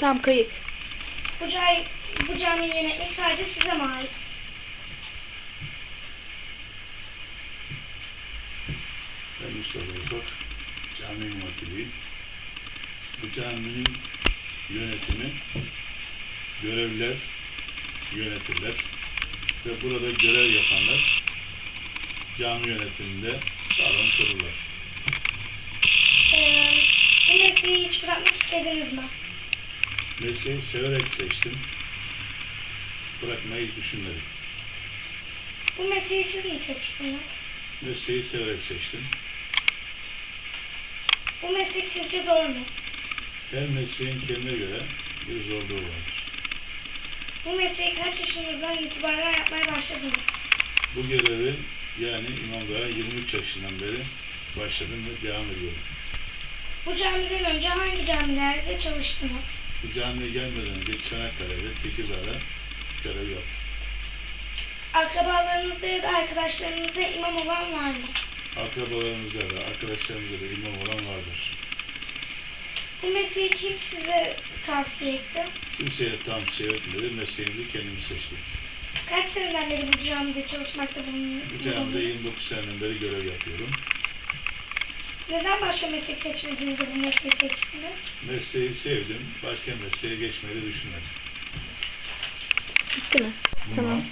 Tam kayıt. Bu, cami, bu camiyi yönetmek sadece size mi ait? Ben Mustafa Ufak, cami muhatibiyim. Bu caminin yönetimi, görevler yönetirler ve burada görev yapanlar cami yönetiminde sağlam sorulur. Ee, bu mesleği hiç bırakmak istediniz mi? Mesleği severek seçtim. Bırakmayı düşünmedim. Bu mesleği siz mi seçtiniz? Mesleği severek seçtim. Bu meslek sizce zor mu? Her mesleğin kendine göre bir zorluğu vardır. Bu mesleği kaç yaşınızdan itibaren yapmaya başladınız? Bu görevi yani imamlığa 23 yaşından beri başladım ve devam ediyorum. Bu camiden önce hangi camilerde çalıştınız? Bu camiye gelmeden önce Çanakkale'de Tekirdağ'da görev yaptım. Akrabalarınızda ya da arkadaşlarınızda imam olan var mı? Akrabalarımızda da, arkadaşlarımızda da imam olan vardır. Bu mesleği kim size tavsiye etti? Kimseye tam etmedi, mesleğimizi kendimiz seçtik. Kaç seneden beri bu camide çalışmakta Bu bulunuyorsunuz? camide 29 seneden beri görev yapıyorum. Neden başka meslek seçmediniz de bu mesleği seçtiniz? Mesleği sevdim, başka mesleğe geçmeyi düşünmedim. Bitti mi? Tamam.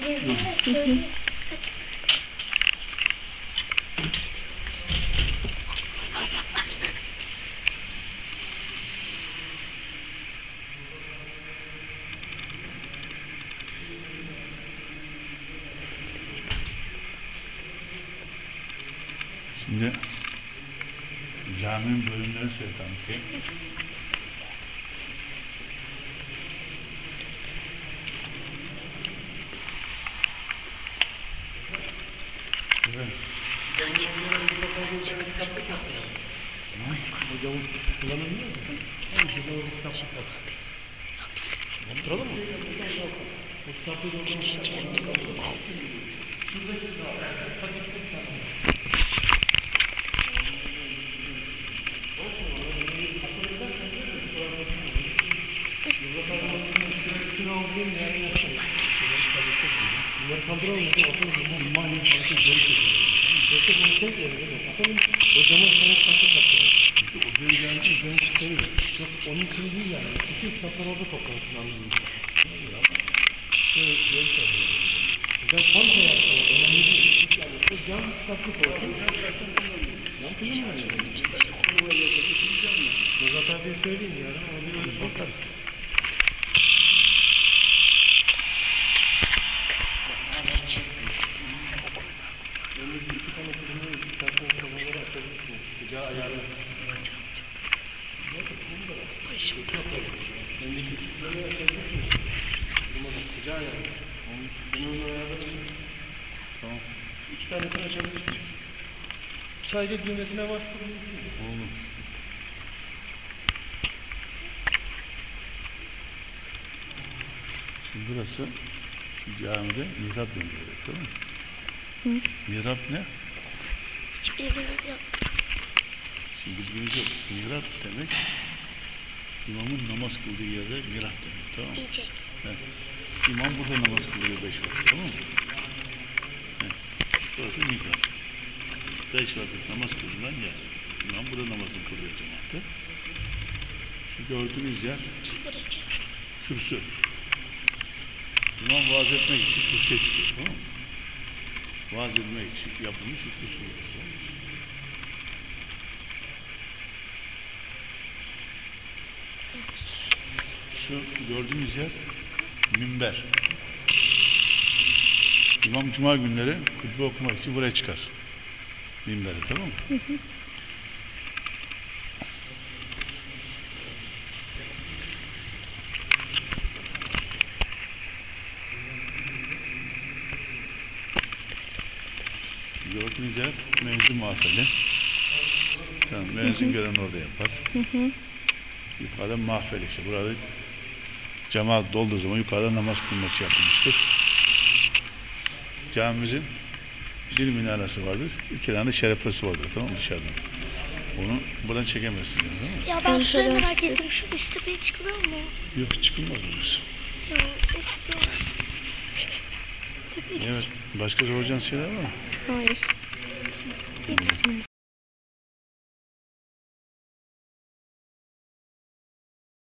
Hı hı. söyleyeyim. Şimdi caminin bölümleri size tanıtayım. Evet. Hocamın kullanılmıyor mu? Her şeyde o kitaplık var. Oturalım mı? O kitaplığı da oradan Şuradaki Bunları kaldıramayız. Atalım. Bunlar mali farkı geri çekiyor. Yoksa bunu tek yerinde yok. Atalım. Hocama sana kaçı kaptırır. O geri geldi. Üzerine çıkarıyor. Yok onun için değil yani. Bütün kitaplar orada toplansın anlamında. Şöyle geri çekiyor. Hocam tam şey yaptı. Önemli değil. Yani o cam kitaplık olsun. Cam kullanmıyor. Murat abiye söyleyeyim ya. Onu bir bakarız. Açabilirsiniz. Sıcağı ayarla. Öndeki filmleri açabilirsiniz. Durmadan sıcağı ayarla. Bunu ayarladın mı? Tamam. İki tanesini açabilirsiniz. Sadece düğmesine bastırın. Olur. Şimdi burası camide mihrap deniyor, tamam mı? Hı. Mihrap ne? Hiçbiriniz yok. Yok. Mihrap demek imamın namaz kıldığı yerde mihrap demek, tamam mı? Diyecek. Evet. İmam burada namaz kılıyor beş vakit, tamam mı? Evet. Burası mihrap. Beş vakit namaz kılınan yer. İmam burada namazını kılıyor cemaatte. Şu gördüğünüz yer kürsü. İmam vaaz etmek için kürsüye çıkıyor, tamam mı? Vaaz etmek için yapılmış bir kürsü. burası. Şu gördüğünüz yer minber. İmam Cuma günleri hutbe okumak için buraya çıkar. Minbere tamam mı? Gördüğünüz yer menzil mahfeli. Tamam, menzil gören orada yapar. Hı hı. Yukarıda mahfel işte. Burada cemaat dolduğu zaman yukarıda namaz kılması yapılmıştır. Camimizin zil minaresi vardır. İki tane şerefesi vardır. Tamam mı? Dışarıdan. Onu buradan çekemezsin yani, değil mi? Ya ben şöyle merak ettim. Şu üst tepeye çıkılıyor mu? Yok çıkılmaz orası. Evet. Başka soracağın şeyler var mı? Hayır.